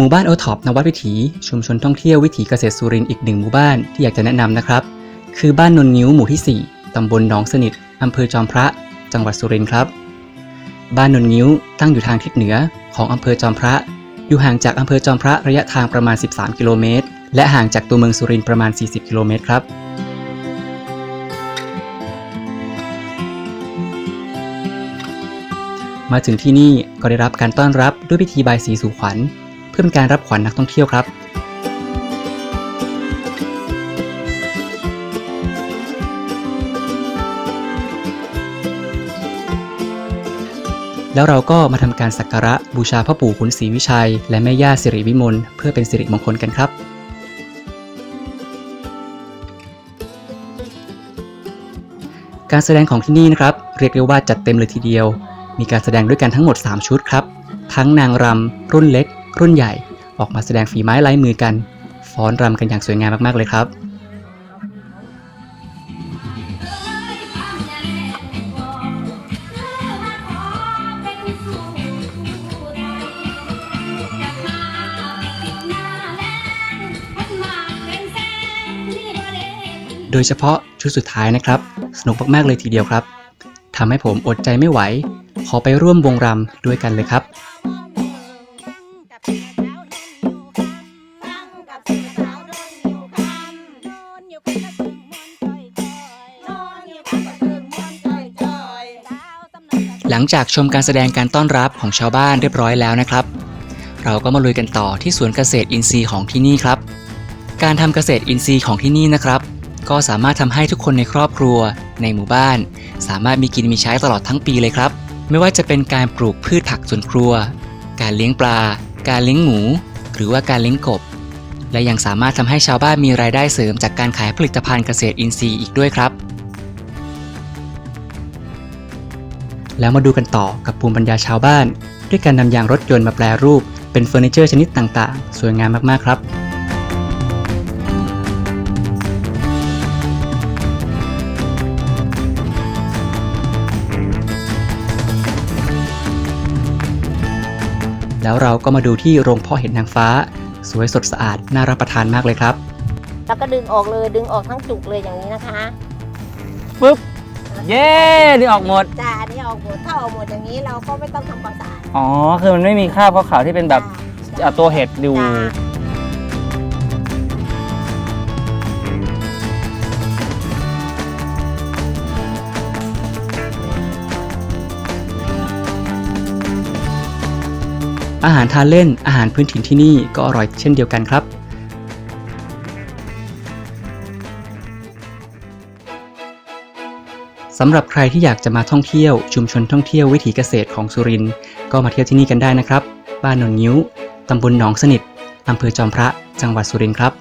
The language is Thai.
หมู่บ้านโอท็อปนวัดวิถีชุมชนท่องเที่ยววิถีเกษตรสุรินทร์อีกหนึ่งหมู่บ้านที่อยากจะแนะนำนะครับ คือบ้านนนงิ้วหมู่ที่ 4ตำบลหนองสนิทอำเภอจอมพระ จังหวัดสุรินทร์ครับ บ้านนนงิ้วตั้งอยู่ทางทิศเหนือของอำเภอจอมพระ อยู่ห่างจากอำเภอจอมพระระยะทางประมาณ 13 กิโลเมตร และห่างจากตัวเมืองสุรินทร์ประมาณ 40 กิโลเมตรครับมาถึงที่นี่ก็ได้รับการต้อนรับด้วยพิธีบายสีสู่ขวัญ พื่อเป็นการรับขวัญนักท่องเที่ยวครับ แล้วเราก็มาทำการสักการะบูชาพ่อปู่ขุนศรีวิชัย และแม่ย่าสิริวิมลเพื่อเป็นสิริมงคลกันครับการแสดงของที่นี่นะครับเรียกได้ว่าจัดเต็มเลยทีเดียว มีการแสดงด้วยกันทั้งหมด 3 ชุดครับ ทั้งนางรำรุ่นเล็ก รุ่นใหญ่ออกมาแสดงฝีไม้ลายมือกัน ฟ้อนรำกันอย่างสวยงามมาก ๆ เลยครับโดยเฉพาะชุดสุดท้ายนะครับ สนุกมาก ๆ เลยทีเดียวครับทำให้ผมอดใจไม่ไหว ขอไปร่วมวงรำด้วยกันเลยครับ หลังจากชมการแสดงการต้อนรับของชาวบ้านเรียบร้อยแล้วนะครับ เราก็มาลุยกันต่อที่สวนเกษตรอินทรีย์ของที่นี่ครับ การทำเกษตรอินทรีย์ของที่นี่นะครับ ก็สามารถทำให้ทุกคนในครอบครัว ในหมู่บ้าน สามารถมีกินมีใช้ตลอดทั้งปีเลยครับ ไม่ว่าจะเป็นการปลูกพืชผักสวนครัว การเลี้ยงปลา การเลี้ยงหมู หรือว่าการเลี้ยงกบ และยังสามารถทำให้ชาวบ้านมีรายได้เสริมจากการขายผลิตภัณฑ์เกษตรอินทรีย์อีกด้วยครับ แล้วมาดูกันต่อกับภูมิปัญญาชาวบ้าน ด้วยการนำยางรถยนต์มาแปลรูปเป็นเฟอร์นิเจอร์ชนิดต่างๆ สวยงามมากๆครับ แล้วเราก็มาดูที่โรงเพาะเห็ดนางฟ้า สวยสดสะอาดน่ารับประทานมากเลยครับ แล้วก็ดึงออกเลยดึงออกทั้งจุกเลยอย่างนี้นะคะปึ๊บเย้ดึงออกหมดจ้าอันนี้ออกหมดถ้าออกหมดอย่างนี้เราก็ไม่ต้องทำความสะอาดอ๋อคือมันไม่มีคราบขาวๆที่เป็นแบบจ้าอะตัวเห็ดอยู่ จ้า อาหารทานเล่นอาหารพื้นถิ่นที่นี่ก็อร่อยเช่นเดียวกันครับ สำหรับใครที่อยากจะมาท่องเที่ยว ชุมชนท่องเที่ยววิถีเกษตรของสุรินทร์ก็มาเที่ยวที่นี่กันได้นะครับ บ้านนนงิ้ว ตำบลหนองสนิทอำเภอจอมพระ จังหวัดสุรินทร์ครับ